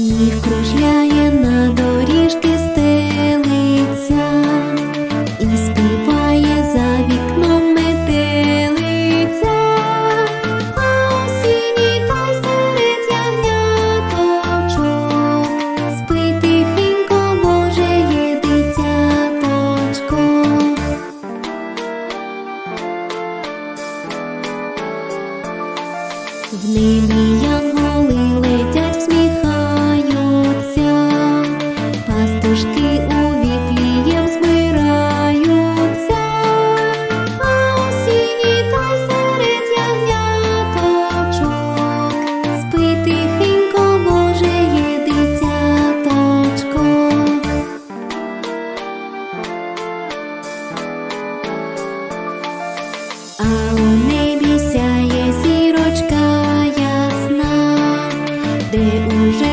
Сніг кружляє на доріжки стелиться і співає за вікном метелиця. А осінній той серед ягняточок спить тихенько, Боже є дитяточко. В небі янголи летять а у небі ясна, де уже